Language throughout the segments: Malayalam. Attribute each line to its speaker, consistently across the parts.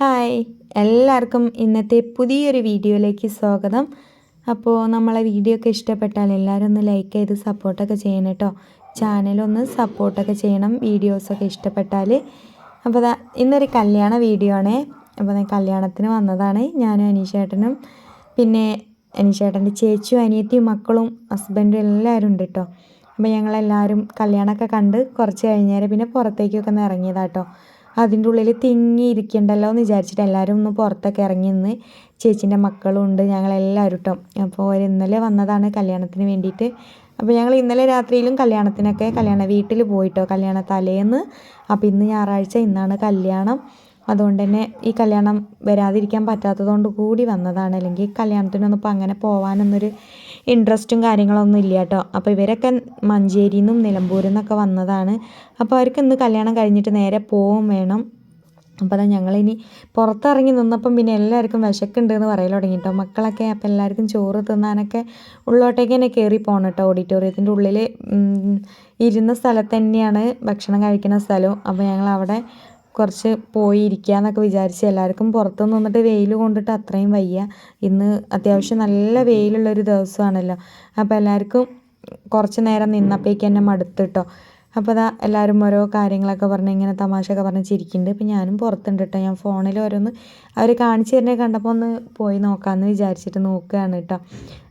Speaker 1: ഹായ്. എല്ലാവർക്കും ഇന്നത്തെ പുതിയൊരു വീഡിയോയിലേക്ക് സ്വാഗതം. അപ്പോൾ നമ്മളെ വീഡിയോ ഒക്കെ ഇഷ്ടപ്പെട്ടാൽ എല്ലാവരും ഒന്ന് ലൈക്ക് ചെയ്ത് സപ്പോർട്ടൊക്കെ ചെയ്യണം കേട്ടോ. ചാനലൊന്ന് സപ്പോർട്ടൊക്കെ ചെയ്യണം വീഡിയോസൊക്കെ ഇഷ്ടപ്പെട്ടാൽ അപ്പോൾ ഇന്നൊരു കല്യാണ വീഡിയോ ആണേ. അപ്പോൾ ഞാൻ കല്യാണത്തിന് വന്നതാണ് ഞാനും അനീഷേട്ടനും. പിന്നെ അനീഷേട്ടന്റെ ചേച്ചിയും അനിയത്തിയും മക്കളും ഹസ്ബൻഡും എല്ലാവരും ഉണ്ട് കേട്ടോ. അപ്പോൾ ഞങ്ങളെല്ലാവരും കല്യാണമൊക്കെ കണ്ട് കുറച്ച് കഴിഞ്ഞേരം പിന്നെ പുറത്തേക്കൊക്കെ ഒന്ന് ഇറങ്ങിയതാട്ടോ അതിന്റെ ഉള്ളിൽ തിങ്ങി ഇരിക്കണ്ടല്ലോ എന്ന് വിചാരിച്ചിട്ട് എല്ലാവരും ഒന്ന് പുറത്തൊക്കെ ഇറങ്ങി നിന്ന് ചേച്ചീന്റെ മക്കളും ഉണ്ട് ഞങ്ങളെല്ലാവരും കേട്ടോ അപ്പോൾ ഇന്നലെ വന്നതാണ് കല്യാണത്തിന് വേണ്ടിയിട്ട്. അപ്പോൾ ഞങ്ങൾ ഇന്നലെ രാത്രിയിലും കല്യാണത്തിനൊക്കെ കല്യാണ വീട്ടിൽ പോയിട്ടോ കല്യാണ തലേന്ന്. അപ്പോൾ ഇന്ന് ഞായറാഴ്ച ഇന്നാണ് കല്യാണം. അതുകൊണ്ട് തന്നെ ഈ കല്യാണം വരാതിരിക്കാൻ പറ്റാത്തതുകൊണ്ട് കൂടി വന്നതാണ്. അല്ലെങ്കിൽ കല്യാണത്തിനൊന്നും ഇപ്പോൾ അങ്ങനെ പോകാനൊന്നൊരു ഇൻട്രസ്റ്റും കാര്യങ്ങളൊന്നും ഇല്ല കേട്ടോ. അപ്പോൾ ഇവരൊക്കെ മഞ്ചേരിയിൽ നിന്നും നിലമ്പൂരിൽ നിന്നൊക്കെ വന്നതാണ്. അപ്പോൾ അവർക്ക് ഇന്ന് കല്യാണം കഴിഞ്ഞിട്ട് നേരെ പോവും വേണം. അപ്പോൾ അതാ ഞങ്ങളിനി പുറത്തിറങ്ങി നിന്നപ്പം പിന്നെ എല്ലാവർക്കും വിശക്കുണ്ട് എന്ന് പറയൽ തുടങ്ങി കേട്ടോ മക്കളൊക്കെ അപ്പം എല്ലാവർക്കും ചോറ് തിന്നാനൊക്കെ ഉള്ളോട്ടേക്ക് തന്നെ കയറി പോകണം കേട്ടോ. ഓഡിറ്റോറിയത്തിന്റെ ഉള്ളിൽ ഇരുന്ന സ്ഥലത്ത് തന്നെയാണ് ഭക്ഷണം കഴിക്കുന്ന സ്ഥലവും. അപ്പോൾ ഞങ്ങൾ അവിടെ കുറച്ച് പോയി ഇരിക്കാമെന്നൊക്കെ വിചാരിച്ച് എല്ലാവർക്കും പുറത്ത് നിന്നിട്ട് വെയിൽ കൊണ്ടിട്ട് അത്രയും വയ്യ. ഇന്ന് അത്യാവശ്യം നല്ല വെയിലുള്ളൊരു ദിവസമാണല്ലോ. അപ്പോൾ എല്ലാവർക്കും കുറച്ച് നേരം നിന്നപ്പോഴേക്ക് എന്നെ മടുത്തിട്ടോ അപ്പോൾ അതാ എല്ലാവരും ഓരോ കാര്യങ്ങളൊക്കെ പറഞ്ഞ് ഇങ്ങനെ തമാശയൊക്കെ പറഞ്ഞ് ചിരിക്കുന്നുണ്ട് ഇപ്പം ഞാനും പുറത്തുണ്ട് കേട്ടോ ഞാൻ ഫോണിൽ ഓരോന്ന് അവർ കാണിച്ചു തരുന്നത് കണ്ടപ്പോൾ ഒന്ന് പോയി നോക്കാമെന്ന് വിചാരിച്ചിട്ട് നോക്കുകയാണ് കേട്ടോ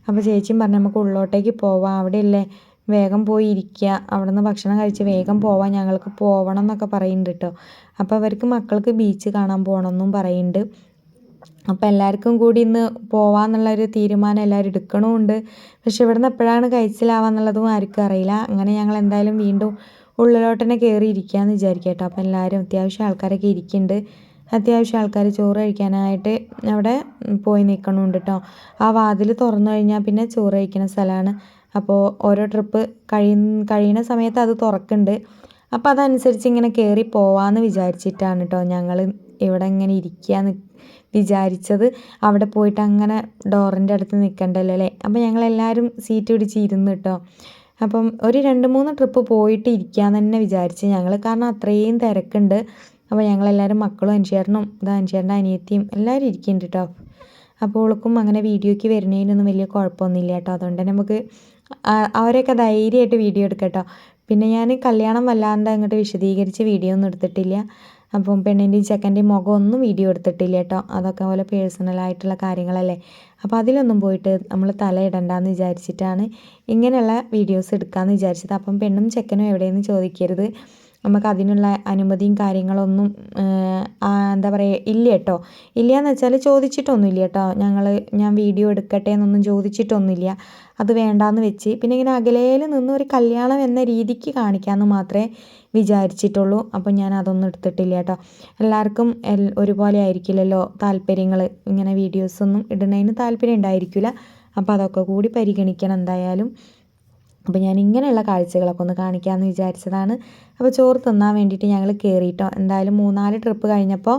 Speaker 1: അപ്പോൾ ചേച്ചിയും പറഞ്ഞു നമുക്ക് ഉള്ളോട്ടേക്ക് പോവാം. അവിടെയല്ലേ വേഗം പോയി ഇരിക്കുക അവിടെ നിന്ന് ഭക്ഷണം കഴിച്ച് വേഗം പോവാം. ഞങ്ങൾക്ക് പോവണം എന്നൊക്കെ പറയുന്നുണ്ട് കേട്ടോ അപ്പോൾ അവർക്ക് മക്കൾക്ക് ബീച്ച് കാണാൻ പോകണമെന്നും പറയുന്നുണ്ട് അപ്പം എല്ലാവർക്കും കൂടി ഇന്ന് പോവാന്നുള്ളൊരു തീരുമാനം എല്ലാവരും എടുക്കണമുണ്ട് പക്ഷെ ഇവിടുന്ന് എപ്പോഴാണ് കഴിച്ചിലാവാന്നുള്ളതും ആർക്കും അറിയില്ല. അങ്ങനെ ഞങ്ങൾ എന്തായാലും വീണ്ടും ഉള്ളിലോട്ട് തന്നെ കയറി ഇരിക്കാമെന്ന് കേട്ടോ അപ്പോൾ എല്ലാവരും അത്യാവശ്യം ആൾക്കാരൊക്കെ ഇരിക്കുന്നുണ്ട് അത്യാവശ്യം ആൾക്കാർ ചോറ് കഴിക്കാനായിട്ട് അവിടെ പോയി നിൽക്കണമുണ്ട് കേട്ടോ ആ വാതിൽ തുറന്നു കഴിഞ്ഞാൽ പിന്നെ ചോറ് കഴിക്കുന്ന സ്ഥലമാണ് അപ്പോൾ ഓരോ ട്രിപ്പ് കഴിയുന്ന കഴിയുന്ന സമയത്ത് അത് തുറക്കുന്നുണ്ട് അപ്പോൾ അതനുസരിച്ച് ഇങ്ങനെ കയറി പോവാമെന്ന് വിചാരിച്ചിട്ടാണ് കേട്ടോ ഞങ്ങൾ ഇവിടെ ഇങ്ങനെ ഇരിക്കുകയെന്ന് വിചാരിച്ചത്. അവിടെ പോയിട്ട് അങ്ങനെ ഡോറിന്റെ അടുത്ത് നിൽക്കണ്ടല്ലോ അല്ലേ? അപ്പോൾ ഞങ്ങളെല്ലാവരും സീറ്റ് പിടിച്ച് ഇരുന്ന് കേട്ടോ അപ്പം ഒരു രണ്ട് മൂന്ന് ട്രിപ്പ് പോയിട്ട് ഇരിക്കാമെന്ന് തന്നെ വിചാരിച്ച് ഞങ്ങൾ കാരണം അത്രയും തിരക്കുണ്ട്. അപ്പോൾ ഞങ്ങളെല്ലാവരും മക്കളും അനുശേഷനും ഇതാ അനുശേഷന്റെ അനിയത്തിയും എല്ലാവരും ഇരിക്കുന്നുണ്ട് കേട്ടോ അപ്പോൾ ഓൾക്കും അങ്ങനെ വീഡിയോയ്ക്ക് വരുന്നതിനൊന്നും വലിയ കുഴപ്പമൊന്നുമില്ല കേട്ടോ അതുകൊണ്ട് തന്നെ നമുക്ക് അവരൊക്കെ ധൈര്യമായിട്ട് വീഡിയോ എടുക്കാം കേട്ടോ പിന്നെ ഞാൻ കല്യാണം വല്ലാണ്ട് അങ്ങോട്ട് വിശദീകരിച്ച് വീഡിയോ ഒന്നും എടുത്തിട്ടില്ല. അപ്പം പെണ്ണിന്റെയും ചെക്കന്റെയും മുഖം ഒന്നും വീഡിയോ എടുത്തിട്ടില്ല കേട്ടോ അതൊക്കെ പോലെ പേഴ്സണലായിട്ടുള്ള കാര്യങ്ങളല്ലേ. അപ്പോൾ അതിലൊന്നും പോയിട്ട് നമ്മൾ തല ഇടണ്ടെന്ന് വിചാരിച്ചിട്ടാണ് ഇങ്ങനെയുള്ള വീഡിയോസ് എടുക്കാമെന്ന് വിചാരിച്ചത്. അപ്പം പെണ്ണും ചെക്കനും എവിടെയെന്ന് ചോദിക്കരുത്. നമുക്ക് അതിനുള്ള അനുമതിയും കാര്യങ്ങളൊന്നും എന്താ പറയുക ഇല്ല കേട്ടോ ഇല്ല എന്ന് വെച്ചാൽ ചോദിച്ചിട്ടൊന്നുമില്ല കേട്ടോ ഞങ്ങൾ ഞാൻ വീഡിയോ എടുക്കട്ടെ എന്നൊന്നും ചോദിച്ചിട്ടൊന്നുമില്ല. അത് വേണ്ടാന്ന് വെച്ച്. പിന്നെ ഇങ്ങനെ അകലയിൽ നിന്ന് ഒരു കല്യാണം എന്ന രീതിക്ക് കാണിക്കാമെന്ന് മാത്രമേ വിചാരിച്ചിട്ടുള്ളൂ. അപ്പോൾ ഞാൻ അതൊന്നും എടുത്തിട്ടില്ല കേട്ടോ എല്ലാവർക്കും എൽ ഒരുപോലെ ആയിരിക്കില്ലല്ലോ താല്പര്യങ്ങൾ ഇങ്ങനെ വീഡിയോസൊന്നും ഇടുന്നതിന് താല്പര്യം ഉണ്ടായിരിക്കില്ല. അപ്പോൾ അതൊക്കെ കൂടി പരിഗണിക്കണം എന്തായാലും. അപ്പോൾ ഞാൻ ഇങ്ങനെയുള്ള കാഴ്ചകളൊക്കെ ഒന്ന് കാണിക്കാമെന്ന് വിചാരിച്ചതാണ്. അപ്പോൾ ചോറ് തിന്നാൻ വേണ്ടിയിട്ട് ഞങ്ങൾ കയറിയിട്ടോ എന്തായാലും മൂന്നാൽ ട്രിപ്പ് കഴിഞ്ഞപ്പോൾ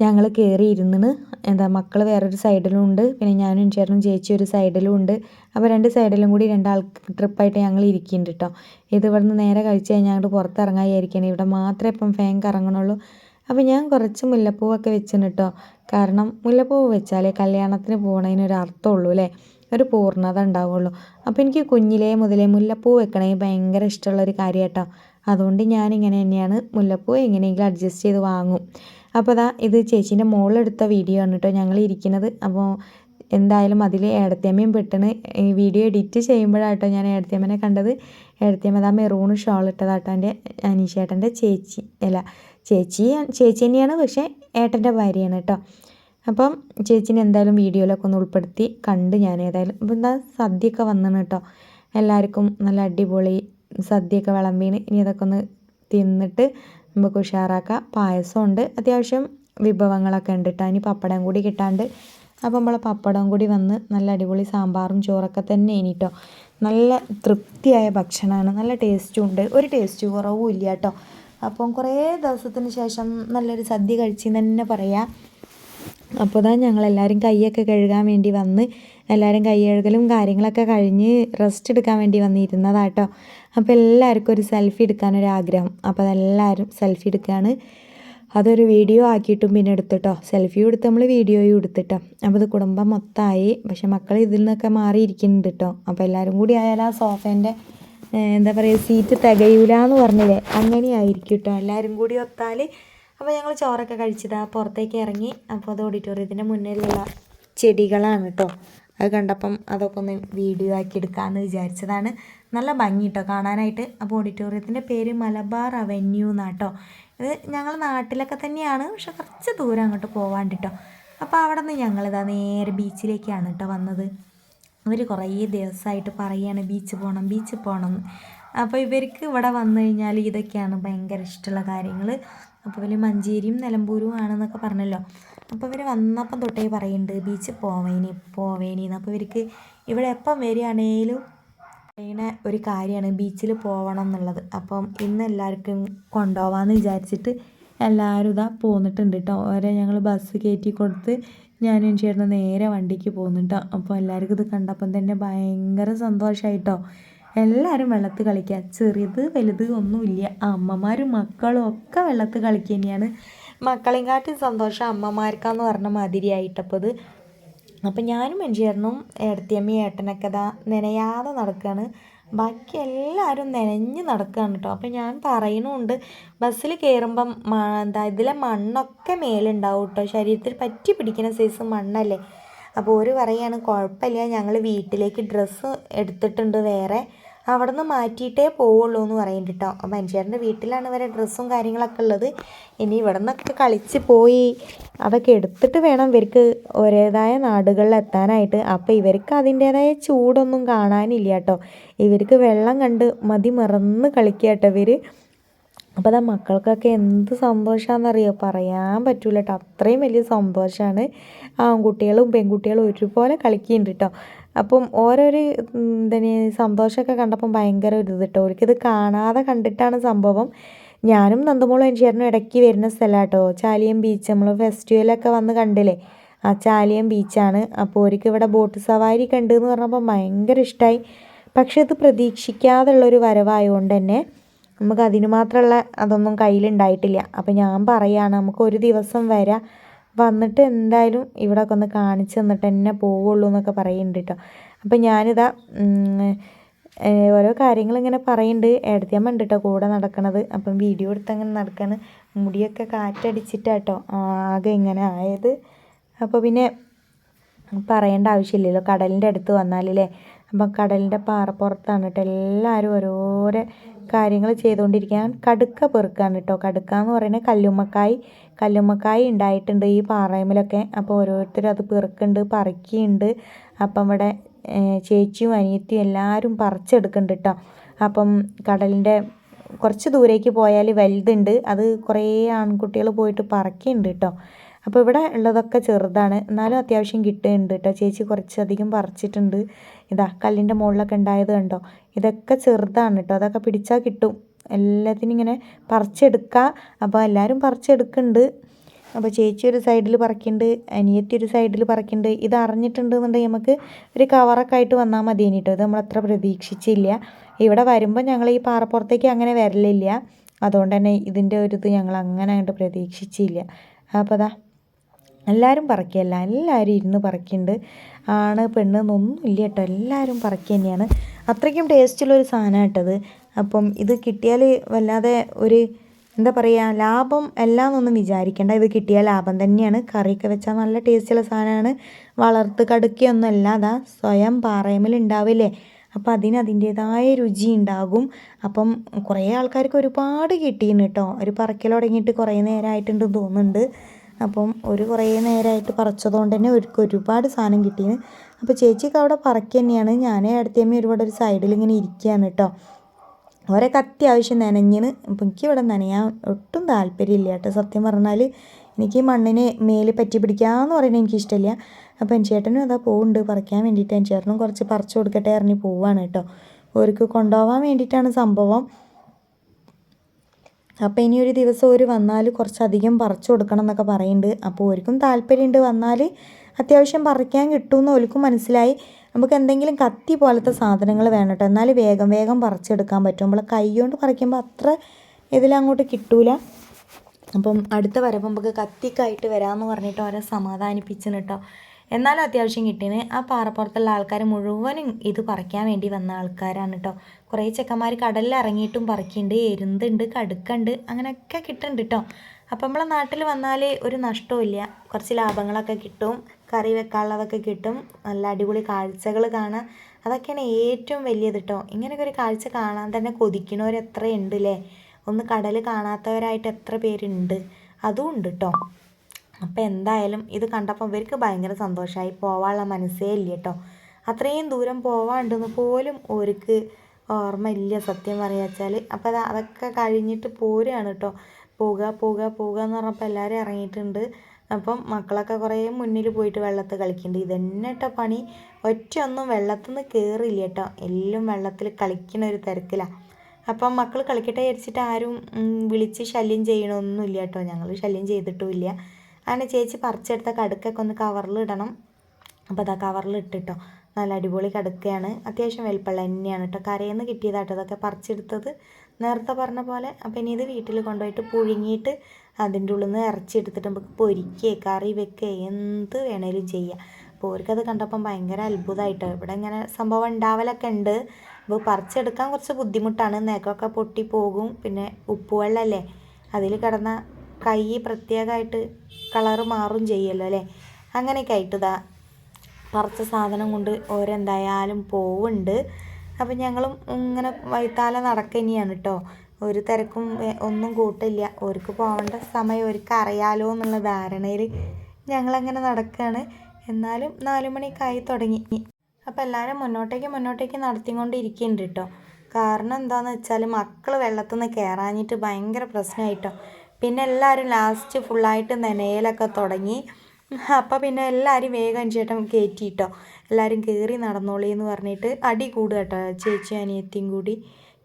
Speaker 1: ഞങ്ങൾ കയറി ഇരുന്നിന് എന്താ മക്കൾ വേറൊരു സൈഡിലും ഉണ്ട്. പിന്നെ ഞാനും ചേട്ടനും ചേച്ചി ഒരു സൈഡിലും ഉണ്ട്. അപ്പോൾ രണ്ട് സൈഡിലും കൂടി രണ്ടാൾ ട്രിപ്പായിട്ട് ഞങ്ങൾ ഇരിക്കുന്നുണ്ട് കേട്ടോ ഇത് ഇവിടുന്ന് നേരെ കഴിച്ച് കഴിഞ്ഞാൽ ഞങ്ങൾ പുറത്തിറങ്ങാതിരിക്കണം ഇവിടെ മാത്രമേ ഇപ്പം ഫാൻ കറങ്ങണുള്ളൂ. അപ്പോൾ ഞാൻ കുറച്ച് മുല്ലപ്പൂവൊക്കെ വെച്ചിന് കേട്ടോ കാരണം മുല്ലപ്പൂവ് വെച്ചാലേ കല്യാണത്തിന് പോകണതിനൊരു അർത്ഥമുള്ളൂ അല്ലേ ഒരു പൂർണത ഉണ്ടാവുള്ളൂ. അപ്പോൾ എനിക്ക് കുഞ്ഞിലേ മുതലേ മുല്ലപ്പൂ വെക്കണേ ഭയങ്കര ഇഷ്ടമുള്ളൊരു കാര്യം കേട്ടോ അതുകൊണ്ട് ഞാൻ ഇങ്ങനെ തന്നെയാണ് മുല്ലപ്പൂ എങ്ങനെയെങ്കിലും അഡ്ജസ്റ്റ് ചെയ്ത് വാങ്ങും. അപ്പോൾ അതാ ഇത് ചേച്ചീന്റെ മോളെടുത്ത വീഡിയോ ആണ് കേട്ടോ ഞങ്ങൾ ഇരിക്കുന്നത്. അപ്പോൾ എന്തായാലും അതിൽ ഏടത്തിയമ്മയും പെട്ടെന്ന് വീഡിയോ എഡിറ്റ് ചെയ്യുമ്പോഴാട്ടോ ഞാൻ ഏടത്തിയമ്മനെ കണ്ടത്. ഏടത്തിയമ്മ അതാ മെറൂൺ ഷോൾ ഇട്ടതാട്ടോ എന്റെ അനീഷേട്ടന്റെ ചേച്ചി. അല്ല ചേച്ചി ചേച്ചി തന്നെയാണ് പക്ഷേ ഏട്ടന്റെ ഭാര്യയാണ് കേട്ടോ അപ്പം ചേച്ചിനെ എന്തായാലും വീഡിയോയിലൊക്കെ ഒന്ന് ഉൾപ്പെടുത്തി കണ്ട് ഞാൻ ഏതായാലും ഇപ്പം എന്താ സദ്യയൊക്കെ വന്നിന് കേട്ടോ എല്ലാവർക്കും നല്ല അടിപൊളി സദ്യയൊക്കെ വിളമ്പീന് ഇനി അതൊക്കെ ഒന്ന് തിന്നിട്ട് നമുക്ക് ഉഷാറാക്കാം. പായസമുണ്ട്. അത്യാവശ്യം വിഭവങ്ങളൊക്കെ ഉണ്ട് കേട്ടോ ഇനി പപ്പടം കൂടി കിട്ടാണ്ട്. അപ്പം നമ്മളെ പപ്പടം കൂടി വന്ന് നല്ല അടിപൊളി സാമ്പാറും ചോറൊക്കെ തന്നെ ഇനി ഇനിട്ടോ നല്ല തൃപ്തിയായ ഭക്ഷണമാണ് നല്ല ടേസ്റ്റും ഉണ്ട്. ഒരു ടേസ്റ്റ് കുറവും ഇല്ല കേട്ടോ അപ്പം കുറേ ദിവസത്തിന് ശേഷം നല്ലൊരു സദ്യ കഴിച്ചെന്ന് തന്നെ പറയാം. അപ്പോൾ ഇതാ ഞങ്ങളെല്ലാവരും കൈയൊക്കെ കഴുകാൻ വേണ്ടി വന്ന് എല്ലാവരും കൈ കഴുകലും കാര്യങ്ങളൊക്കെ കഴിഞ്ഞ് റെസ്റ്റ് എടുക്കാൻ വേണ്ടി വന്നിരുന്നതാട്ടോ. അപ്പോൾ എല്ലാവർക്കും ഒരു സെൽഫി എടുക്കാനൊരു ആഗ്രഹം. അപ്പോൾ അതെല്ലാവരും സെൽഫി എടുക്കുകയാണ് അതൊരു വീഡിയോ ആക്കിയിട്ടും പിന്നെ എടുത്തിട്ടോ. സെൽഫിയും എടുത്ത് നമ്മൾ വീഡിയോയും എടുത്തിട്ടോ. അപ്പോൾ ഇത് കുടുംബം മൊത്തമായി പക്ഷെ മക്കൾ ഇതിൽ നിന്നൊക്കെ മാറിയിരിക്കുന്നുണ്ട് കേട്ടോ അപ്പോൾ എല്ലാവരും കൂടി ആയാലും ആ സോഫേന്റെ എന്താ പറയുക സീറ്റ് തികയൂല എന്ന് പറഞ്ഞില്ലേ? അങ്ങനെയായിരിക്കും കേട്ടോ എല്ലാവരും കൂടി ഒത്താൽ അപ്പോൾ ഞങ്ങൾ ചോറൊക്കെ കഴിച്ചതാ. പുറത്തേക്ക് ഇറങ്ങി. അപ്പോൾ അത് ഓഡിറ്റോറിയത്തിന്റെ മുന്നിലുള്ള ചെടികളാണ് കേട്ടോ അത് കണ്ടപ്പം അതൊക്കെ ഒന്ന് വീഡിയോ ആക്കി എടുക്കാമെന്ന് വിചാരിച്ചതാണ്. നല്ല ഭംഗി കേട്ടോ കാണാനായിട്ട്. അപ്പോൾ ഓഡിറ്റോറിയത്തിന്റെ പേര് മലബാർ അവന്യൂ എന്നാട്ടോ ഇത് ഞങ്ങൾ നാട്ടിലൊക്കെ തന്നെയാണ്. പക്ഷെ കുറച്ച് ദൂരം അങ്ങോട്ട് പോകാണ്ടിട്ടോ കേട്ടോ അപ്പോൾ അവിടെ നിന്ന് ഞങ്ങളിതാ നേരെ ബീച്ചിലേക്കാണ് കേട്ടോ വന്നത്. അവർ കുറേ ദിവസമായിട്ട് പറയുകയാണ് ബീച്ച് പോകണം ബീച്ച് പോകണം അപ്പോൾ ഇവർക്ക് ഇവിടെ വന്നു കഴിഞ്ഞാൽ ഇതൊക്കെയാണ് ഭയങ്കര ഇഷ്ടമുള്ള കാര്യങ്ങൾ അപ്പോൾ ഇവർ മഞ്ചേരിയും നിലമ്പൂരും ആണെന്നൊക്കെ പറഞ്ഞല്ലോ. അപ്പോൾ ഇവർ വന്നപ്പം തൊട്ടേ പറയുന്നുണ്ട് ബീച്ചിൽ പോവേനി പോവേനിന്ന് അപ്പോൾ ഇവർക്ക് ഇവിടെ എപ്പം വരികയാണേലും പറയുന്ന ഒരു കാര്യമാണ് ബീച്ചിൽ പോകണം എന്നുള്ളത്. അപ്പം ഇന്ന് എല്ലാവർക്കും കൊണ്ടുപോകാമെന്ന് വിചാരിച്ചിട്ട് എല്ലാവരും ഇതാ പോന്നിട്ടുണ്ട് കേട്ടോ ഓരോ ഞങ്ങൾ ബസ് കയറ്റി കൊടുത്ത് ഞാനും ചേർന്ന് നേരെ വണ്ടിക്ക് പോകുന്നുട്ടോ അപ്പോൾ എല്ലാവർക്കും ഇത് കണ്ടപ്പം തന്നെ ഭയങ്കര സന്തോഷമായിട്ടോ എല്ലാവരും വെള്ളത്ത് കളിക്കുക. ചെറുത് വലുത് ഒന്നുമില്ല. അമ്മമാരും മക്കളും ഒക്കെ വെള്ളത്ത് കളിക്കുക തന്നെയാണ്. മക്കളെയും കാട്ടി സന്തോഷം അമ്മമാർക്കാന്ന് പറഞ്ഞ മാതിരിയായിട്ടപ്പോൾ ഇത്. അപ്പം ഞാനും മനുഷ്യരനും ഏടത്തിയമ്മയും ഏട്ടനൊക്കെ ഇതാ നനയാതെ നടക്കുകയാണ് ബാക്കി എല്ലാവരും നനഞ്ഞ് നടക്കുകയാണ് കേട്ടോ അപ്പം ഞാൻ പറയണമുണ്ട് ബസ്സിൽ കയറുമ്പം എന്താ ഇതിലെ മണ്ണൊക്കെ മേലുണ്ടാവും കേട്ടോ ശരീരത്തിൽ പറ്റി പിടിക്കുന്ന സൈസ് മണ്ണല്ലേ? അപ്പോൾ ഒരു പറയാണ് കുഴപ്പമില്ല ഞങ്ങൾ വീട്ടിലേക്ക് ഡ്രസ്സ് എടുത്തിട്ടുണ്ട് വേറെ. അവിടെ നിന്ന് മാറ്റിയിട്ടേ പോവുള്ളൂ എന്ന് പറയുന്നുണ്ട് കേട്ടോ അപ്പം മനുഷ്യരുടെ വീട്ടിലാണ് ഇവരെ ഡ്രസ്സും കാര്യങ്ങളൊക്കെ ഉള്ളത്. ഇനി ഇവിടെ നിന്നൊക്കെ കളിച്ച് പോയി. അതൊക്കെ എടുത്തിട്ട് വേണം ഇവർക്ക് ഒരേതായ നാടുകളിൽ എത്താനായിട്ട്. അപ്പോൾ ഇവർക്ക് അതിന്റേതായ ചൂടൊന്നും കാണാനില്ല കേട്ടോ ഇവർക്ക് വെള്ളം കണ്ട് മതി മറന്ന് കളിക്കുക കേട്ടോ ഇവർ അപ്പോൾ അതാ മക്കൾക്കൊക്കെ എന്ത് സന്തോഷമാണെന്നറിയോ പറയാൻ പറ്റൂല കേട്ടോ അത്രയും വലിയ സന്തോഷമാണ് ആൺകുട്ടികളും പെൺകുട്ടികളും ഒരുപോലെ കളിക്കുന്നുണ്ട് കേട്ടോ അപ്പം ഓരോരു എന്താണ് സന്തോഷമൊക്കെ കണ്ടപ്പം ഭയങ്കര ഒരു ഇത് അവർക്കിത് കാണാതെ കണ്ടിട്ടാണ് സംഭവം. ഞാനും നന്ദമോളും എനിച്ചേട്ടനും ഇടയ്ക്ക് വരുന്ന സ്ഥലമാണ് കേട്ടോ ചാലിയം ബീച്ച് നമ്മൾ ഫെസ്റ്റിവലൊക്കെ വന്ന് കണ്ടില്ലേ? ആ ചാലിയം ബീച്ചാണ് അപ്പോൾ ഓർക്ക് ഇവിടെ ബോട്ട് സവാരി കണ്ടു എന്ന് പറഞ്ഞപ്പോൾ ഭയങ്കര ഇഷ്ടമായി പക്ഷെ ഇത് പ്രതീക്ഷിക്കാതുള്ളൊരു വരവായതുകൊണ്ട് തന്നെ നമുക്ക് അതിന് മാത്രമുള്ള അതൊന്നും കയ്യിലുണ്ടായിട്ടില്ല. അപ്പോൾ ഞാൻ പറയുകയാണ് നമുക്ക് ഒരു ദിവസം വരാം. വന്നിട്ട് എന്തായാലും ഇവിടെയൊക്കെ ഒന്ന് കാണിച്ച് തന്നിട്ട് എന്നെ പോവുള്ളൂ എന്നൊക്കെ പറയുന്നുണ്ട് കേട്ടോ. അപ്പം ഞാനിതാ ഓരോ കാര്യങ്ങളിങ്ങനെ പറയുന്നുണ്ട്. ഏടത്തിയമ്മ ഉണ്ട് കേട്ടോ കൂടെ നടക്കണത്. അപ്പം വീഡിയോ എടുത്ത് അങ്ങനെ നടക്കാണ്. മുടിയൊക്കെ കാറ്റടിച്ചിട്ടാട്ടോ ആകെ ഇങ്ങനെ ആയത്. അപ്പോൾ പിന്നെ പറയേണ്ട ആവശ്യമില്ലല്ലോ. കടലിന്റെ അടുത്ത് വന്നാലല്ലേ. അപ്പം കടലിന്റെ പാറപ്പുറത്താണ് കേട്ടോ എല്ലാവരും ഓരോരോ കാര്യങ്ങൾ ചെയ്തുകൊണ്ടിരിക്കാൻ കടുക്ക പെറുക്കാണ് കേട്ടോ. കടുക്ക എന്ന് പറയുന്നത് കല്ലുമ്മക്കായ് കല്ലുമ്മക്കായ് ഉണ്ടായിട്ടുണ്ട് ഈ പാറയമ്മിലൊക്കെ അപ്പോൾ ഓരോരുത്തരും അത് പെറുക്കുന്നുണ്ട് പറിക്കുന്നുണ്ട്. അപ്പം ഇവിടെ ചേച്ചിയും അനിയത്തിയും എല്ലാവരും പറിച്ചെടുക്കുന്നുണ്ട് കേട്ടോ. അപ്പം കടലിന്റെ കുറച്ച് ദൂരേക്ക് പോയാൽ വലുതുണ്ട്. അത് കുറേ ആൺകുട്ടികൾ പോയിട്ട് പറിക്കുന്നുണ്ട് കേട്ടോ. അപ്പോൾ ഇവിടെ ഉള്ളതൊക്കെ ചെറുതാണ്. എന്നാലും അത്യാവശ്യം കിട്ടുന്നുണ്ട് കേട്ടോ ചേച്ചി കുറച്ചധികം പറിച്ചിട്ടുണ്ട്. ഇതാ കല്ലിന്റെ മുകളിലൊക്കെ ഉണ്ടായത് കണ്ടോ? ഇതൊക്കെ ചെറുതാണ് കേട്ടോ അതൊക്കെ പിടിച്ചാൽ കിട്ടും. എല്ലാത്തിനും ഇങ്ങനെ പറിച്ചെടുക്കുക അപ്പോൾ എല്ലാവരും പറിച്ചെടുക്കുന്നുണ്ട്. അപ്പോൾ ചേച്ചി ഒരു സൈഡിൽ പറക്കുന്നുണ്ട്. അനിയത്തി ഒരു സൈഡിൽ പറക്കുന്നുണ്ട്. ഇത് അറിഞ്ഞിട്ടുണ്ടെന്നുണ്ടെങ്കിൽ നമുക്ക് ഒരു കവറൊക്കെ ആയിട്ട് വന്നാൽ മതി കേട്ടോ ഇത് നമ്മളത്ര പ്രതീക്ഷിച്ചില്ല. ഇവിടെ വരുമ്പോൾ ഞങ്ങൾ ഈ പാറപ്പുറത്തേക്ക് അങ്ങനെ വരലില്ല. അതുകൊണ്ട് തന്നെ ഇതിന്റെ ഒരു ഇത് ഞങ്ങൾ അങ്ങനെ അങ്ങോട്ട് പ്രതീക്ഷിച്ചില്ല. അപ്പോൾ അതാ എല്ലാവരും പറക്കുകയല്ല എല്ലാവരും ഇരുന്ന് പറക്കുന്നുണ്ട് ആണ് പെണ്ണ് എന്നൊന്നും ഇല്ല കേട്ടോ. എല്ലാവരും പറക്കുക തന്നെയാണ്. അത്രയ്ക്കും ടേസ്റ്റുള്ളൊരു സാധനമാണ് കേട്ടത് അപ്പം ഇത് കിട്ടിയാൽ വല്ലാതെ ഒരു എന്താ പറയുക ലാഭം എല്ലാം എന്നൊന്നും വിചാരിക്കേണ്ട. ഇത് കിട്ടിയ ലാഭം തന്നെയാണ്. കറിയൊക്കെ വെച്ചാൽ നല്ല ടേസ്റ്റുള്ള സാധനമാണ്. വളർത്ത് കടുക്കുകയൊന്നും അല്ലാതെ സ്വയം പാറയമ്മിൽ ഉണ്ടാവില്ലേ അപ്പോൾ അതിന് അതിന്റേതായ രുചി ഉണ്ടാകും അപ്പം കുറേ ആൾക്കാർക്ക് ഒരുപാട് കിട്ടിയിരുന്നു കേട്ടോ. ഒരു പറക്കൽ തുടങ്ങിയിട്ട് കുറേ നേരമായിട്ടുണ്ടെന്ന് തോന്നുന്നുണ്ട്. അപ്പം ഒരു കുറേ നേരമായിട്ട് പറിച്ചതുകൊണ്ട് തന്നെ ഒരു ഒരുപാട് സാധനം കിട്ടീന് അപ്പോൾ ചേച്ചിക്ക് അവിടെ പറക്കുക തന്നെയാണ്. ഞാൻ അടുത്തേമ്മ ഒരുപാട് ഒരു സൈഡിൽ ഇങ്ങനെ ഇരിക്കുകയാണ് കേട്ടോ അവരൊക്കെ അത്യാവശ്യം നനഞ്ഞിന്. അപ്പം എനിക്കിവിടെ നനയാൻ ഒട്ടും താല്പര്യമില്ല കേട്ടോ സത്യം പറഞ്ഞാൽ എനിക്ക് മണ്ണിനെ മേൽ പറ്റി പിടിക്കാമെന്ന് പറയുന്നത് എനിക്കിഷ്ടമില്ല അപ്പോൾ എൻ ചേട്ടനും അതാ പോകുന്നുണ്ട് പറിക്കാൻ വേണ്ടിയിട്ട് എൻ ചേട്ടനും കുറച്ച് പറിച്ചു കൊടുക്കട്ടെ ഇറങ്ങി പോവാണ് കേട്ടോ അവർക്ക് കൊണ്ടുപോകാൻ വേണ്ടിയിട്ടാണ് സംഭവം. അപ്പോൾ ഇനി ഒരു ദിവസം ഒരു വന്നാൽ കുറച്ചധികം പറിച്ചു കൊടുക്കണം എന്നൊക്കെ പറയുന്നുണ്ട് അപ്പോൾ ഓർക്കും താല്പര്യമുണ്ട് വന്നാൽ അത്യാവശ്യം പറിക്കാൻ കിട്ടുമെന്ന് ഓർക്കും മനസ്സിലായി. നമുക്ക് എന്തെങ്കിലും കത്തി പോലത്തെ സാധനങ്ങൾ വേണം കേട്ടോ എന്നാൽ വേഗം വേഗം പറിച്ചെടുക്കാൻ പറ്റും. നമ്മൾ കൈ കൊണ്ട് പറിക്കുമ്പോൾ അത്ര ഇതിലങ്ങോട്ട് കിട്ടൂല. അപ്പം അടുത്ത വരവ് നമുക്ക് കത്തിക്കായിട്ട് വരാമെന്ന് പറഞ്ഞിട്ട് അവരെ സമാധാനിപ്പിച്ചിട്ടോ എന്നാലും അത്യാവശ്യം കിട്ടിയത് ആ പാറപ്പുറത്തുള്ള ആൾക്കാർ മുഴുവനും ഇത് പറിക്കാൻ വേണ്ടി വന്ന ആൾക്കാരാണ് കേട്ടോ കുറേ ചെക്കന്മാർ കടലിൽ ഇറങ്ങിയിട്ടും പറിക്കുന്നുണ്ട് എരുന്തുണ്ട് കടുക്കുണ്ട് അങ്ങനെയൊക്കെ കിട്ടുന്നുണ്ട് കേട്ടോ അപ്പം നമ്മളെ നാട്ടിൽ വന്നാൽ ഒരു നഷ്ടവും കുറച്ച് ലാഭങ്ങളൊക്കെ കിട്ടും കറി വെക്കാനുള്ളതൊക്കെ കിട്ടും നല്ല അടിപൊളി കാഴ്ചകൾ കാണാം അതൊക്കെയാണ് ഏറ്റവും വലിയത് കേട്ടോ ഇങ്ങനെയൊക്കെ ഒരു കാഴ്ച കാണാൻ തന്നെ കൊതിക്കണവർ എത്രയുണ്ട് അല്ലേ ഒന്ന് കടൽ കാണാത്തവരായിട്ട് എത്ര പേരുണ്ട്? അതും ഉണ്ട് കേട്ടോ അപ്പോൾ എന്തായാലും ഇത് കണ്ടപ്പോൾ ഇവർക്ക് ഭയങ്കര സന്തോഷമായി പോവാനുള്ള മനസ്സേ ഇല്ല കേട്ടോ അത്രയും ദൂരം പോവാണ്ടെന്ന് പോലും ഓർക്ക് ഇല്ല സത്യം പറയുക വെച്ചാൽ അപ്പോൾ അത് അതൊക്കെ കഴിഞ്ഞിട്ട് പോരുകയാണ് കേട്ടോ പോവുക പോകുക പോകുക എന്ന് പറഞ്ഞപ്പോൾ എല്ലാവരും ഇറങ്ങിയിട്ടുണ്ട്. അപ്പം മക്കളൊക്കെ കുറേ മുന്നിൽ പോയിട്ട് വെള്ളത്ത് കളിക്കുന്നുണ്ട് ഇതന്നെ കേട്ടോ പണി. ഒറ്റ ഒന്നും വെള്ളത്തിൽ നിന്ന് കയറില്ല കേട്ടോ എല്ലാം വെള്ളത്തിൽ കളിക്കുന്ന ഒരു തിരക്കിലാണ് അപ്പം മക്കൾ കളിക്കട്ടെ വിചാരിച്ചിട്ട് ആരും വിളിച്ച് ശല്യം ചെയ്യണമൊന്നുമില്ല കേട്ടോ ഞങ്ങൾ ശല്യം ചെയ്തിട്ടുമില്ല അങ്ങനെ ചേച്ചി പറിച്ചെടുത്ത കടുക്കൊക്കെ ഒന്ന് കവറിലിടണം അപ്പോൾ അതാ കവറിൽ ഇട്ടിട്ടോ. നല്ല അടിപൊളി കടുക്കയാണ്. അത്യാവശ്യം വലിപ്പമുള്ള തന്നെയാണ് കേട്ടോ. കരയിൽ നിന്ന് കിട്ടിയതാട്ടോ അതൊക്കെ പറിച്ചെടുത്തത്. നേരത്തെ പറഞ്ഞ പോലെ അപ്പം ഇനി ഇത് വീട്ടിൽ കൊണ്ടുപോയിട്ട് പുഴുങ്ങിയിട്ട് അതിന്റെ ഉള്ളിൽ നിന്ന് ഇറച്ചി എടുത്തിട്ട് നമുക്ക് പൊരിക്കുക കറി വെക്കുക എന്ത് വേണേലും ചെയ്യാം. അപ്പോൾ അവർക്കത് കണ്ടപ്പം ഭയങ്കര അത്ഭുതമായിട്ടോ ഇവിടെ ഇങ്ങനെ സംഭവം ഉണ്ടാവലൊക്കെ ഉണ്ട്. അപ്പോൾ പറിച്ചെടുക്കാൻ കുറച്ച് ബുദ്ധിമുട്ടാണ്. നെക്കൊക്കെ പൊട്ടി പോകും. പിന്നെ ഉപ്പുവെള്ളമല്ലേ അതിൽ കിടന്ന കൈ പ്രത്യേകമായിട്ട് കളറ് മാറും ചെയ്യുമല്ലോ അല്ലേ? അങ്ങനെയൊക്കെ ആയിട്ട് ഇതാ സാധനം കൊണ്ട് ഓരെന്തായാലും പോവുണ്ട്. അപ്പം ഞങ്ങളും ഇങ്ങനെ വൈത്താല നടക്കന്നെയാണ് കേട്ടോ ഒരു തിരക്കും ഒന്നും കൂട്ടില്ല. ഓർക്ക് പോകേണ്ട സമയം ഓർക്ക് അറിയാലോ എന്നുള്ള ധാരണയിൽ ഞങ്ങളങ്ങനെ നടക്കുകയാണ് എന്നാലും നാലു ആയി തുടങ്ങി. അപ്പോൾ എല്ലാവരും മുന്നോട്ടേക്ക് മുന്നോട്ടേക്ക് നടത്തിക്കൊണ്ടിരിക്കുന്നുണ്ട് കേട്ടോ കാരണം എന്താണെന്ന് വെച്ചാൽ മക്കൾ വെള്ളത്തിൽ നിന്ന് കയറാഞ്ഞിട്ട് ഭയങ്കര പ്രശ്നമായിട്ടോ പിന്നെ എല്ലാവരും ലാസ്റ്റ് ഫുള്ളായിട്ട് നനയലൊക്കെ തുടങ്ങി. അപ്പോൾ പിന്നെ എല്ലാവരും വേഗം ചേട്ടൻ കയറ്റിയിട്ടോ എല്ലാവരും കയറി നടന്നോളി എന്ന് പറഞ്ഞിട്ട് അടി കൂടുക കേട്ടോ. ചേച്ചിയും അനിയത്തിയും കൂടി.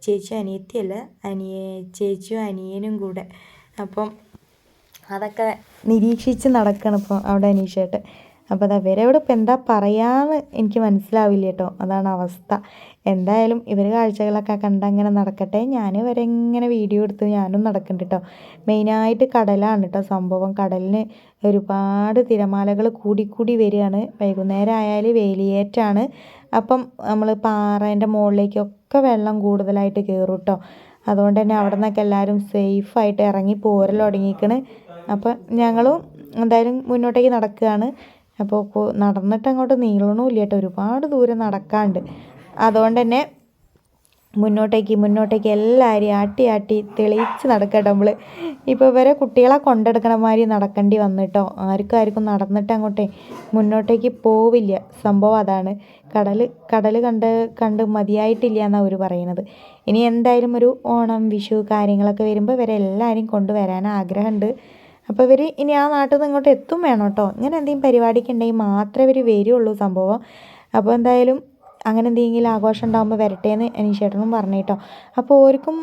Speaker 1: ചേച്ചി അനിയത്തിയല്ല അനിയ ചേച്ചിയും അനിയനും കൂടെ. അപ്പം അതൊക്കെ നിരീക്ഷിച്ച് നടക്കണം ഇപ്പോൾ അവിടെ അനീഷേട്ട് അപ്പോൾ അത് ഇവരോട് ഇപ്പം എന്താ പറയാന്ന് എനിക്ക് മനസ്സിലാവില്ല കേട്ടോ. അതാണ് അവസ്ഥ. എന്തായാലും ഇവർ കാഴ്ചകളൊക്കെ കണ്ടങ്ങനെ നടക്കട്ടെ. ഞാൻ ഇവരെ ഇങ്ങനെ വീഡിയോ എടുത്ത് ഞാനും നടക്കുന്നുണ്ട് കേട്ടോ മെയിനായിട്ട് കടലാണ് കേട്ടോ സംഭവം. കടലിന് ഒരുപാട് തിരമാലകൾ കൂടിക്കൂടി വരികയാണ്. വൈകുന്നേരം ആയാൽ വേലിയേറ്റാണ്. അപ്പം നമ്മൾ പാറേന്റെ മുകളിലേക്കൊക്കെ വെള്ളം കൂടുതലായിട്ട് കയറും കേട്ടോ അതുകൊണ്ട് തന്നെ അവിടെ നിന്നൊക്കെ എല്ലാവരും സേഫായിട്ട് ഇറങ്ങി പോരൽ അപ്പം ഞങ്ങളും എന്തായാലും മുന്നോട്ടേക്ക് നടക്കുകയാണ്. അപ്പോൾ നടന്നിട്ട് അങ്ങോട്ട് നീളണമില്ല കേട്ടോ ഒരുപാട് ദൂരം നടക്കാണ്ട്. അതുകൊണ്ട് തന്നെ മുന്നോട്ടേക്ക് മുന്നോട്ടേക്ക് എല്ലാവരെയും ആട്ടി ആട്ടി തെളിയിച്ച് നടക്കട്ടെ നമ്മൾ ഇപ്പോൾ ഇവരെ കുട്ടികളെ കൊണ്ടെടുക്കണ മാതിരി നടക്കേണ്ടി വന്നിട്ടോ? ആർക്കും ആർക്കും നടന്നിട്ട് അങ്ങോട്ടേ മുന്നോട്ടേക്ക് പോവില്ല. സംഭവം അതാണ്. കടൽ കടൽ കണ്ട് കണ്ട് മതിയായിട്ടില്ല എന്നാണ് അവർ പറയുന്നത്. ഇനി എന്തായാലും ഒരു ഓണം വിഷു കാര്യങ്ങളൊക്കെ വരുമ്പോൾ ഇവരെ എല്ലാവരെയും കൊണ്ടുവരാൻ ആഗ്രഹമുണ്ട്. അപ്പോൾ ഇവർ ഇനി ആ നാട്ടിൽ നിന്ന് ഇങ്ങോട്ട് എത്തും വേണം കേട്ടോ. ഇങ്ങനെ എന്തെങ്കിലും പരിപാടിക്ക് ഉണ്ടെങ്കിൽ മാത്രമേ ഇവർ വരുള്ളൂ സംഭവം. അപ്പോൾ എന്തായാലും അങ്ങനെ എന്തെങ്കിലും ആഘോഷം ഉണ്ടാകുമ്പോൾ വരട്ടെ എന്ന് അനീഷേട്ടനും പറഞ്ഞു കേട്ടോ. അപ്പോൾ ഓർക്കും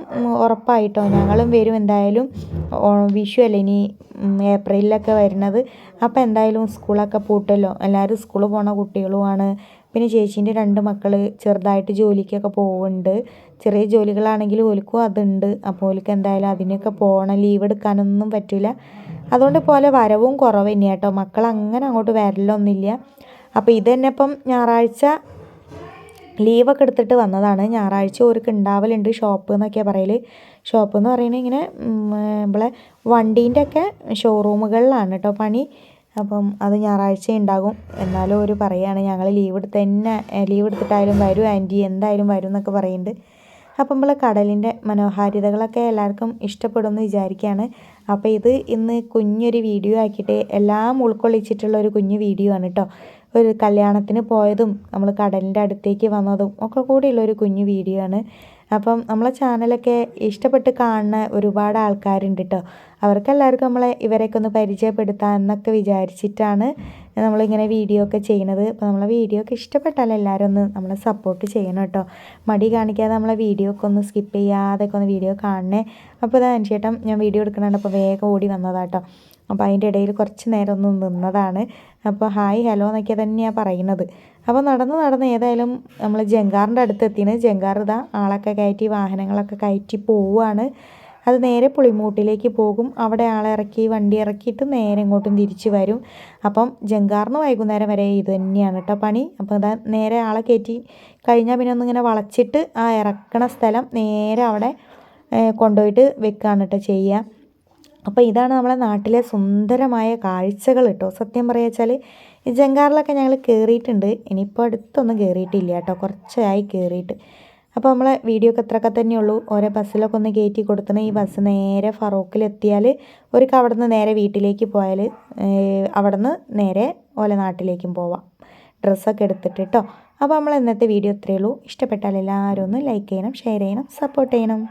Speaker 1: ഉറപ്പായിട്ടോ ഞങ്ങളും വരും എന്തായാലും. വിഷു അല്ലേ ഇനി? ഏപ്രിലിലൊക്കെ വരുന്നത്. അപ്പോൾ എന്തായാലും സ്കൂളൊക്കെ പൂട്ടല്ലോ. എല്ലാവരും സ്കൂളിൽ പോണ കുട്ടികളുമാണ്. പിന്നെ ചേച്ചീന്റെ രണ്ട് മക്കൾ ചെറുതായിട്ട് ജോലിക്കൊക്കെ പോകുന്നുണ്ട് ചെറിയ ജോലികളാണെങ്കിൽ ഓൽക്കും അതുണ്ട്. അപ്പോൾ ഓൽക്ക് എന്തായാലും അതിനൊക്കെ പോകണം ലീവ് എടുക്കാനൊന്നും പറ്റില്ല അതുകൊണ്ട് പോലെ വരവും കുറവ് തന്നെയാട്ടോ മക്കൾ അങ്ങനെ അങ്ങോട്ട് വരലൊന്നുമില്ല. അപ്പോൾ ഇത് തന്നെ ഇപ്പം ഞായറാഴ്ച ലീവൊക്കെ എടുത്തിട്ട് വന്നതാണ്. ഞായറാഴ്ച ഓർക്ക് ഉണ്ടാവലുണ്ട് ഷോപ്പ് എന്നൊക്കെയാണ് പറയൽ ഷോപ്പ് എന്ന് പറയുന്നത് ഇങ്ങനെ നമ്മളെ വണ്ടീന്റെ ഒക്കെ ഷോറൂമുകളിലാണ് കേട്ടോ പണി. അപ്പം അത് ഞായറാഴ്ച ഉണ്ടാകും എന്നാലും ഒരു പറയുകയാണ് ഞങ്ങൾ ലീവ് എടുത്ത് തന്നെ ലീവ് എടുത്തിട്ടായാലും വരും ആന്റി എന്തായാലും വരും എന്നൊക്കെ പറയുന്നുണ്ട് അപ്പം നമ്മളെ കടലിന്റെ മനോഹാരിതകളൊക്കെ എല്ലാവർക്കും ഇഷ്ടപ്പെടുമെന്ന് വിചാരിക്കുകയാണ് അപ്പോൾ ഇത് ഇന്ന് കുഞ്ഞൊരു വീഡിയോ ആക്കിയിട്ട് എല്ലാം ഉൾക്കൊള്ളിച്ചിട്ടുള്ള ഒരു കുഞ്ഞു വീഡിയോ ആണ് കേട്ടോ ഒരു കല്യാണത്തിന് പോയതും നമ്മൾ കടലിന്റെ അടുത്തേക്ക് വന്നതും ഒക്കെ കൂടിയുള്ള ഒരു കുഞ്ഞു വീഡിയോ ആണ്. അപ്പം നമ്മളെ ചാനലൊക്കെ ഇഷ്ടപ്പെട്ട് കാണുന്ന ഒരുപാട് ആൾക്കാരുണ്ട് കേട്ടോ അവർക്കെല്ലാവർക്കും നമ്മളെ ഇവരെയൊക്കെ ഒന്ന് പരിചയപ്പെടുത്താം എന്നൊക്കെ വിചാരിച്ചിട്ടാണ് നമ്മളിങ്ങനെ വീഡിയോ ഒക്കെ ചെയ്യുന്നത് അപ്പോൾ നമ്മളെ വീഡിയോ ഒക്കെ ഇഷ്ടപ്പെട്ടാൽ എല്ലാവരും ഒന്ന് നമ്മളെ സപ്പോർട്ട് ചെയ്യണം കേട്ടോ. മടി കാണിക്കാതെ നമ്മളെ വീഡിയോ ഒക്കെ ഒന്ന് സ്കിപ്പ് ചെയ്യാതെ ഒക്കെ ഒന്ന് വീഡിയോ കാണണേ. അപ്പോൾ ഇതാ ചേട്ടൻ ഞാൻ വീഡിയോ എടുക്കണുണ്ട്. അപ്പോൾ വേഗം ഓടി വന്നതാട്ടോ അപ്പോൾ അതിന്റെ ഇടയിൽ കുറച്ച് നേരം ഒന്ന് നിന്നതാണ്. അപ്പോൾ ഹായ് ഹലോ എന്നൊക്കെ തന്നെയാണ് പറയുന്നത്. അപ്പോൾ നടന്ന് നടന്ന് ഏതായാലും നമ്മൾ ജങ്കാറിന്റെ അടുത്ത് എത്തിയാണ്. ജങ്കാർ ഇതാ ആളൊക്കെ കയറ്റി വാഹനങ്ങളൊക്കെ കയറ്റി പോവുകയാണ് അത് നേരെ പുളിമൂട്ടിലേക്ക് പോകും. അവിടെ ആളെ ഇറക്കി വണ്ടി ഇറക്കിയിട്ട് നേരെ ഇങ്ങോട്ടും തിരിച്ച് വരും. അപ്പം ജങ്കാറിന് വൈകുന്നേരം വരെ ഇത് തന്നെയാണ് കേട്ടോ പണി. അപ്പോൾ അതാ നേരെ ആളെ കയറ്റി കഴിഞ്ഞാൽ പിന്നെ ഒന്നിങ്ങനെ വളച്ചിട്ട് ആ ഇറക്കണ സ്ഥലം നേരെ അവിടെ കൊണ്ടുപോയിട്ട് വെക്കുകയാണ് കേട്ടോ ചെയ്യുക അപ്പോൾ ഇതാണ് നമ്മളെ നാട്ടിലെ സുന്ദരമായ കാഴ്ചകൾ കേട്ടോ സത്യം പറയുക വെച്ചാൽ ഈ ജങ്കാറിലൊക്കെ ഞങ്ങൾ കയറിയിട്ടുണ്ട് ഇനിയിപ്പോൾ അടുത്തൊന്നും കയറിയിട്ടില്ല കേട്ടോ കുറച്ചായി കയറിയിട്ട് അപ്പോൾ നമ്മളെ വീഡിയോ ഒക്കെ ഇത്രയൊക്കെ തന്നെയുള്ളൂ. ഓരോ ബസ്സിലൊക്കെ ഒന്ന് കയറ്റി കൊടുത്തണ. ഈ ബസ് നേരെ ഫറൂഖിലെത്തിയാൽ ഒരു അവിടെ നിന്ന് നേരെ വീട്ടിലേക്ക് പോയാൽ അവിടെ നിന്ന് നേരെ ഓല നാട്ടിലേക്കും പോവാം. ഡ്രസ്സൊക്കെ എടുത്തിട്ട് കേട്ടോ അപ്പോൾ നമ്മൾ ഇന്നത്തെ വീഡിയോ ഇത്രയേ ഉള്ളൂ. ഇഷ്ടപ്പെട്ടാൽ എല്ലാവരും ഒന്ന് ലൈക്ക് ചെയ്യണം ഷെയർ ചെയ്യണം സപ്പോർട്ട് ചെയ്യണം.